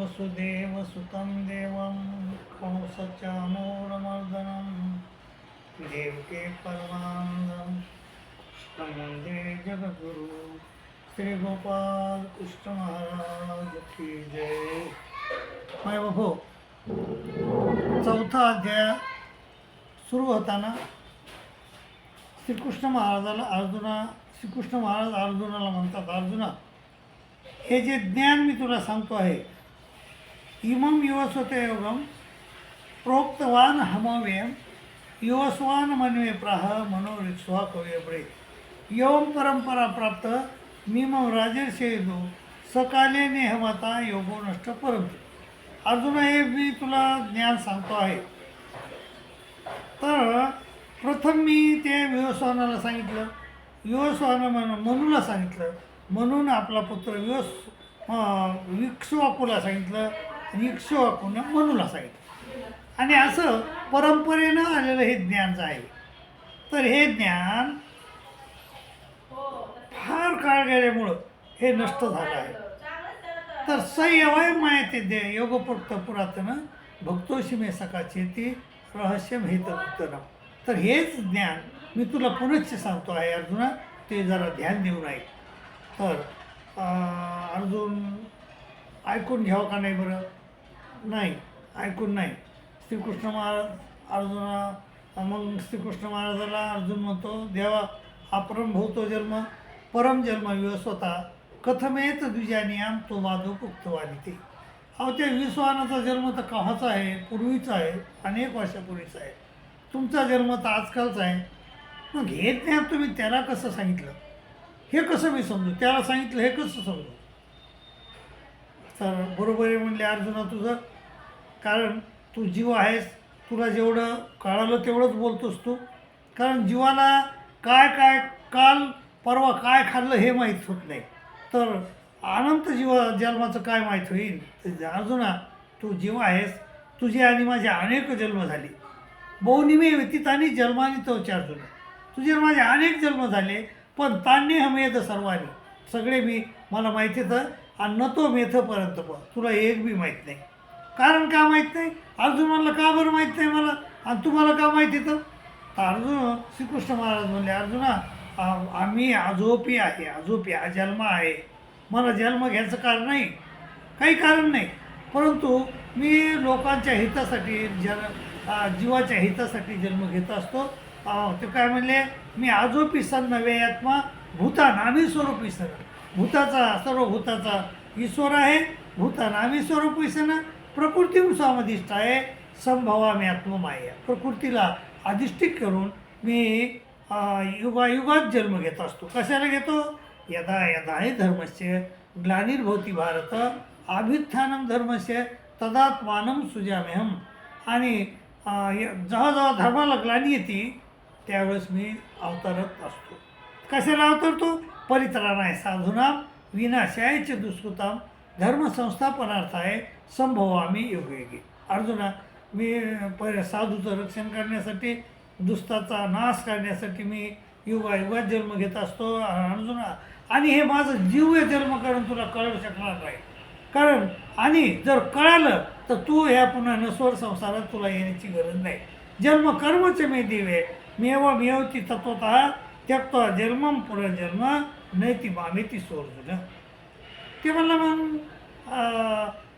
वसुदेवसुतं देवं कंसचानूरमर्दनं देवके परमानन्दं। वन्दे जगद्गुरु श्रीगोपाल कृष्ण महाराज की जय। माय बाबू चौथा अध्याय सुरू होताना श्रीकृष्ण महाराजाला अर्जुना श्रीकृष्ण महाराज अर्जुनाला म्हणतात अर्जुना हे जे ज्ञान मी तुला सांगतो आहे इमं युवस्वते योगम प्रोक्तवान हमव्यम युवस्वान मनवे प्राह मनोरिक्स्वा कवयबळे यवं परंपरा प्राप्त मिमं राजर्षेदो। सकाले नेहमता योगो नष्ट परंतु अजूनही हे मी तुला ज्ञान सांगतो आहे। तर प्रथम मी ते विवस्वानाला सांगितलं। विवस्वानं मन मनूला सांगितलं। म्हणून आपला पुत्र विवस् अं, सांगितलं। आणि म्हणून मनूला सांगितलं आणि असं परंपरेनं आलेलं हे ज्ञान जे आहे तर हे ज्ञान फार काळ गेल्यामुळं हे नष्ट झालं आहे. तर सयवय माहिती दे योगप्रोक्त पुरातन भक्तोशी मे सकाची ती रहस्यम हे उत्तरम तर हेच ज्ञान मी तुला पुनश्च सांगतो आहे अर्जुना ते जरा ध्यान देऊन राहील तर अर्जुन ऐकून घ्यावं का नाही बरं? नाही ऐकून नाही. श्रीकृष्ण महाराज अर्जुना मग श्रीकृष्ण महाराजाला अर्जुन म्हणतो देवा अपरम भूतो जन्म परम जन्म स्वतः कथमेत द्विजानियाम तो वादोक उक्तवादी ते अहो त्या विश्वानाचा जन्म तर कहाचा आहे? पूर्वीचा आहे. अनेक वर्षापूर्वीचा आहे. तुमचा जन्म तर आजकालचा आहे. मग घेत नाही तुम्ही त्याला कसं सांगितलं? हे कसं मी समजू? त्याला सांगितलं हे कसं समजू? तर बरोबर आहे म्हणले अर्जुना तुझं. कारण तू जीव आहेस तुला जेवढं कळालं तेवढंच बोलतोस तू. कारण जीवाला काय काय काल परवा काय खाल्लं हे माहीत होत नाही. तर अनंत जीव जन्माचं काय माहीत होईल? अर्जुना तू जीव आहेस तुझे आणि माझे अनेक जन्म झाले. बहुनिमे व्यतीतानी जन्मानी तो अर्जुन. तुझे माझे अनेक जन्म झाले पण तान्य हमेद सर्वांनी. सगळे मी मला माहिती तर आणि न तो मेथपर्यंत पण. तुला एक बी माहीत नाही. कारण का माहीत नाही? अर्जुन म्हणलं का बरं माहीत नाही मला? आणि तुम्हाला का माहिती तर तर अर्जुन श्रीकृष्ण महाराज म्हणले अर्जुना आम्ही आजोपी आहे आजोपी हा जन्म आहे. मला जन्म घ्यायचं कारण नाही. काही कारण नाही. परंतु मी लोकांच्या हितासाठी जन जीवाच्या हितासाठी जन्म घेत असतो. ते काय म्हणले मी आजोपी सन नव्हे आत्मा भूतान आम्ही स्वरूपी सन भूताचा सर्व भूताचा ईश्वर आहे. भूतान आम्ही स्वरूपी सन प्रकृती स्वामधिष्ठ आहे संभवा मी प्रकृतीला अधिष्ठित करून मी युगायुगात जन्म घेत असतो. कशाला घेतो? यदा यदा हे धर्मस्य ग्लानिर्भवती भारत अभ्युत्थानम धर्मस्य तदात्मानं सुजाम्यहम. आणि य- जेव्हा जेव्हा धर्माला ग्लानी येते त्यावेळेस मी अवतरत असतो. कशाला अवतरतो? परित्राणाय साधूना साधुनाम च दुष्कृताम धर्मसंस्थापनार्थाय संभवामी योगयोगी. अर्जुना मी पर साधूचं रक्षण करण्यासाठी दुष्टाचा नाश करण्यासाठी मी युगायुगात जन्म घेत असतो. अर्जुना आणि हे माझं जीव जन्म करून तुला कळू शकणार नाही. कारण आणि जर कळालं तर तू ह्या पुन्हा नस्वर संसारात तुला येण्याची गरज नाही. जन्म कर्मच मे दिवे. मेव मेवती तत्वत त्यक्ता जन्म पुनर्जन्म नैती मामेती सोर्जुन ते म्हणलं मग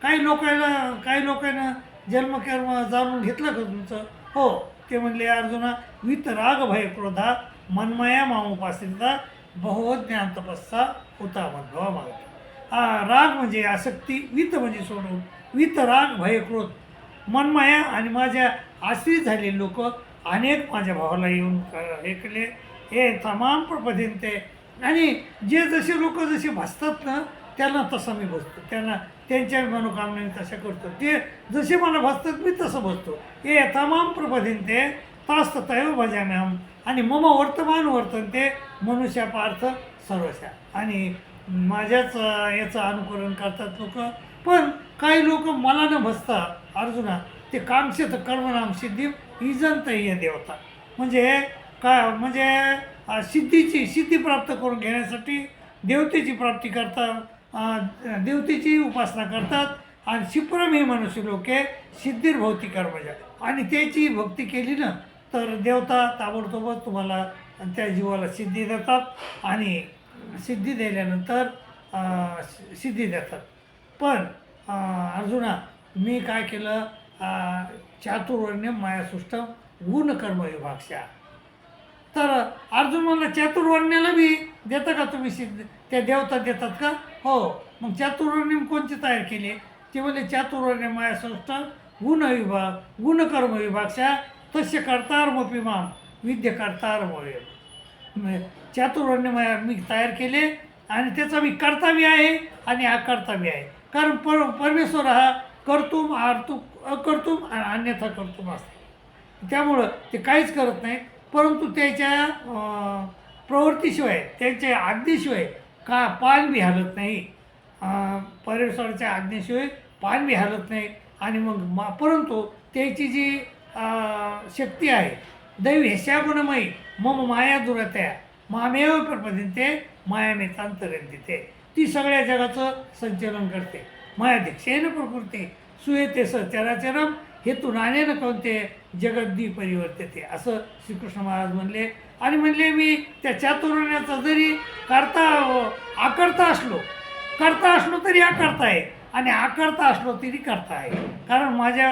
काही लोकांना काही लोकांना जन्मकर्म जाणून घेतलं का तुमचं? हो ते म्हणले अर्जुना वित राग भय क्रोधा मनमया मामुपासिता बहुज्ञान तपस्सा होता मध्वा मागता राग म्हणजे आसक्ती वित म्हणजे सोडून वित राग भय क्रोध. मनमाया आणि माझ्या आश्रित झालेले लोक अनेक माझ्या भावाला येऊन ऐकले हे तमाम प्रपदीन ते. आणि जे जसे लोक जसे भासतात ना त्यांना तसं मी बसतो. त्यांना त्यांच्या मनोकामने तशा करतो. ते जसे मला भासतात मी तसं बसतो हे तमाम प्रपदीन ते तास्त तैव भजाम्याम. आणि मम वर्तमान वर्तन ते मनुष्या पार्थ सर्वशा. आणि माझ्याच याचं अनुकरण करतात लोक. पण काही लोक मला न भसता अर्जुना ते कामशेत कर्मनाम सिद्धी इजंत हे देवता. म्हणजे का म्हणजे सिद्धीची सिद्धी प्राप्त करून घेण्यासाठी देवतेची प्राप्ती करतात देवतेची उपासना करतात आणि शिप्रम हे मनुष्य लोके सिद्धिर्भवती कर्मजा. आणि त्याची भक्ती केली ना तर देवता ताबडतोबच तुम्हाला त्या जीवाला सिद्धी देतात आणि सिद्धी दिल्यानंतर सिद्धी देतात. पण अर्जुना मी काय केलं? चातुर्वर्ण्य मायासृष्ट गुणकर्म विभागशा तर अर्जुन म्हणला चातुर्वर्ण्याला बी देता का तुम्ही सिद्ध? त्या देवता देतात का? हो मग चातुर्वर्णिम कोणते तयार केले? ते म्हणजे चातुर्वर्ण्य माया संस्था गुण विभाग गुणकर्म विभागच्या तस्य कर्तारमपी माम विद्य कर्तारमय चातुर्वर्ण्य माया मी तयार केले आणि त्याचा मी कर्तव्य आहे आणि अकर्तव्य आहे. कारण पर परमेश्वर हा कर्तुम आर्तुम अकर्तुम आणि अन्यथा कर्तुम असते. त्यामुळं ते काहीच करत नाहीत परंतु त्याच्या प्रवृत्तीशिवाय त्यांच्या आज्ञेशिवाय का पान बी हलत नाही? अं, परमेश्वराच्या आज्ञेशिवाय पान बी हलत नाही. आणि मग मा परंतु त्याची जी शक्ती आहे दैव ह्याशागुणमयी मम माया दुरत्या मामेव प्रपदिते माया नेतांतरण देते ती सगळ्या जगाचं संचलन करते. माया मायाधीक्षेन प्रकृती सुयेते स चराचरम हेतू नाण्यानं कोणते जगद्दी परिवर्तते असं श्रीकृष्ण महाराज म्हणले. आणि म्हणले मी त्या चातुर्ण्याचा जरी करता हो, आकर्ता असलो करता असलो तरी आकर्ता आहे. आणि आकर्ता असलो तरी करता आहे. कारण माझ्या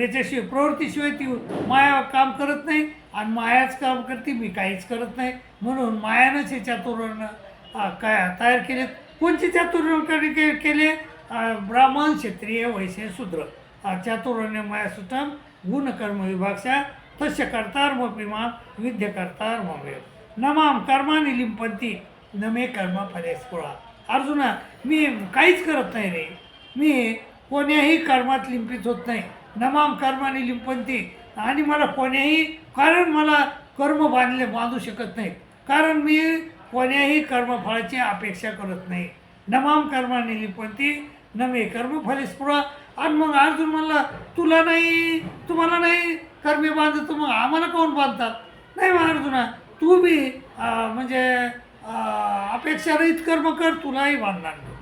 याच्याशिवाय प्रवृत्तीशिवाय ती माया काम करत नाही. आणि मायाच काम करते मी काहीच करत नाही. म्हणून मायानंच हे चातुर्वर्ण काय तयार केलेत. कोणते चातुर्वर्ण के केले? ब्राह्मण क्षत्रिय वैश्य शूद्र. अं, सुतम गुण गुणकर्म विभागशा तस्य कर्तार्मपि माम विद्य कर्तार्मवेव न माम कर्माने लिंपंती न मे कर्म फले स्फुळा अर्जुना मी काहीच करत नाही रे. मी कोण्याही कर्मात लिंपित होत नाही. नमाम कर्माने लिंपंती आणि मला कोण्याही कारण मला कर्म बांधले बांधू शकत नाही कारण मी कोण्याही कर्मफळाची अपेक्षा करत नाही. नमाम कर्माने लिंपंती न मे कर्मफले स्फुळा आणि मग अर्जुन म्हणला तुला नाही तुम्हाला नाही कर्मे बांधत मग आम्हाला कोण बांधतात? नाही मग अर्जुना तू बी म्हणजे अपेक्षा अपेक्षारहित कर्म कर तुलाही बांधणार नाही.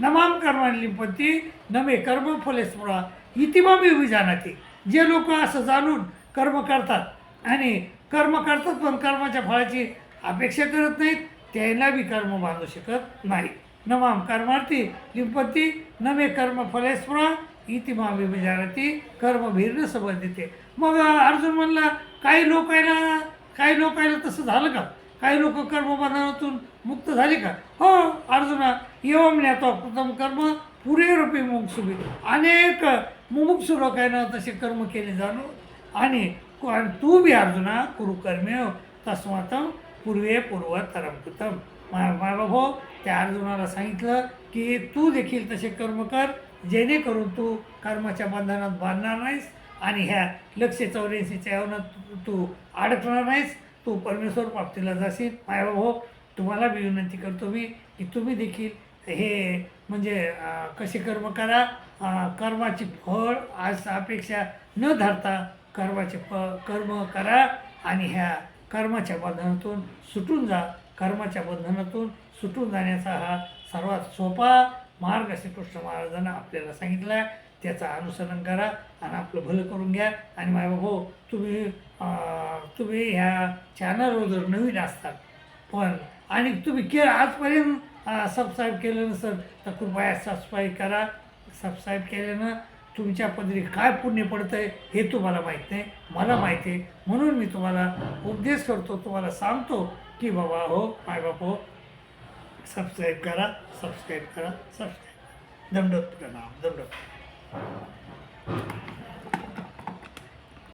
नमाम कर्माने लिंपती नमे कर्म फले स्मृहा इतिमामी विजानाती. जे लोक असं जाणून कर्म करतात आणि कर्म करतात पण कर्माच्या फळाची अपेक्षा करत नाहीत त्यांना बी कर्म बांधू शकत नाही नमाम कर्मार्थी लिंपती मे कर्म फले इति मामी विचारती कर्म भीर्ण संबंधिते मग अर्जुन म्हणला काही लोकायला काही लोकायला तसं झालं का? काही लोक कर्मबंधनातून मुक्त झाले का? हो अर्जुना एवम ज्ञातो प्रथम कर्म पुरेरूपी मुमुक्षुभी. अनेक मुमुक्षु लोकांना तसे कर्म केले जाणू. आणि आणि तू बी अर्जुना कुरुकर्मे तस्मात पूर्वे पूर्वतरम कृतम मा मायबाभाऊ त्या अर्जुनाला सांगितलं की तू देखील तसे कर्म कर जेणेकरून तू कर्माच्या बंधनात बांधणार नाहीस आणि ह्या लक्ष चौऱ्याऐंशीच्या यावनात तू अडकणार नाहीस. तू परमेश्वर प्राप्तीला जाशील. मायबाभाऊ तुम्हाला बी विनंती करतो मी की तुम्ही देखील हे म्हणजे कसे कर्म करा. कर्माचे कर्माची फळ आज अपेक्षा न धरता कर्माचे फ कर्म करा आणि ह्या कर्माच्या बंधनातून सुटून जा. कर्माच्या बंधनातून सुटून जाण्याचा हा सर्वात सोपा मार्ग श्रीकृष्ण महाराजांना आपल्याला सांगितला आहे. त्याचं अनुसरण करा आणि आपलं भलं करून घ्या. आणि मायबाभाऊ तुम्ही तुम्ही ह्या चॅनलवर जर नवीन असतात पण आणि तुम्ही के आजपर्यंत सबस्क्राईब केलं नसेल तर कृपया सबस्क्राईब करा. सबस्क्राईब केल्यानं तुमच्या पदरी काय पुण्य पडतं आहे हे तुम्हाला माहीत नाही. मला माहिती आहे. म्हणून मी तुम्हाला उपदेश करतो तुम्हाला सांगतो की बाबा हो मायबाप हो सबस्क्राईब करा सबस्क्राईब करा सबस्क्राईब दंडोत प्रणाम दंडोत